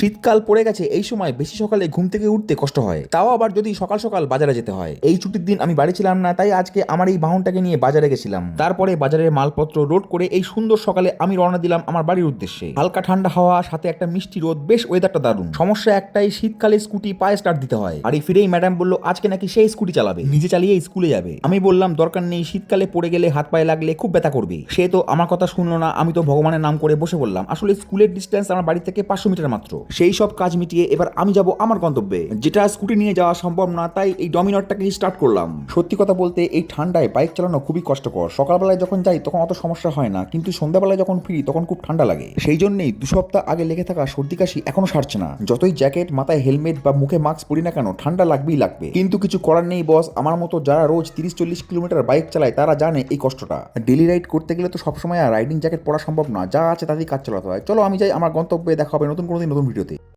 শীতকাল পড়ে গেছে, এই সময় বেশি সকালে ঘুম থেকে উঠতে কষ্ট হয়। তাও আবার যদি সকাল সকাল বাজারে যেতে হয়। এই ছুটির দিন আমি বাড়ি ছিলাম না, তাই আজকে আমার এই বাহনটাকে নিয়ে বাজারে গেছিলাম। তারপরে বাজারের মালপত্র রোড করে এই সুন্দর সকালে আমি রওনা দিলাম আমার বাড়ির উদ্দেশ্যে। হালকা ঠান্ডা হাওয়া, সাথে একটা মিষ্টি রোদ, বেশ ওয়েদারটা দারুণ। সমস্যা একটাই, শীতকালে স্কুটি পায়ে স্টার্ট দিতে হয়। আর এই ফিরেই ম্যাডাম বলল, আজকে নাকি সেই স্কুটি চালাবে। নিজে চালিয়ে স্কুলে যাবে। আমি বললাম, দরকার নেই, শীতকালে পড়ে গেলে হাত পায়ে লাগলে খুব ব্যথা করবে। সে তো আমার কথা শুনলো না, আমি তো ভগবানের নাম করে বসে বললাম আসলে স্কুলের ডিস্টেন্স আমার বাড়ি থেকে পাঁচশো মিটার মাত্র। সেই সব কাজ মিটিয়ে এবার আমি যাব আমার গন্তব্যে। যেটা স্কুটি নিয়ে যাওয়া সম্ভব না, তাই এই ডমিনরটাকে স্টার্ট করলাম। সত্যি কথা বলতে, এই ঠান্ডায় বাইক চালানো খুবই কষ্টকর। সকালবেলায় যখন যাই, তখন অত সমস্যা হয় না, কিন্তু সন্ধ্যাবেলায় যখন ফিরি, তখন খুব ঠান্ডা লাগে। সেই জন্যই দু সপ্তাহ আগে লেগে থাকা সর্দি কাশি এখনও সারছে না। যতই জ্যাকেট মাথায় হেলমেট বা মুখে মাস্ক পরি না কেন, ঠান্ডা লাগবেই লাগবে। কিন্তু কিছু করার নেই বস আমার মতো যারা রোজ তিরিশ চল্লিশ কিলোমিটার বাইক চালায়, তারা জানে এই কষ্টটা। ডেলি রাইড করতে গেলে তো সবসময় আর রাইডিং জ্যাকেট পরা সম্ভব না। যা আছে তাতেই কাজ চালাতে হয়। চলো আমি যাই, আমার গন্তব্যে দেখা হবে। নতুন কোনো নতুন ভিডিওতে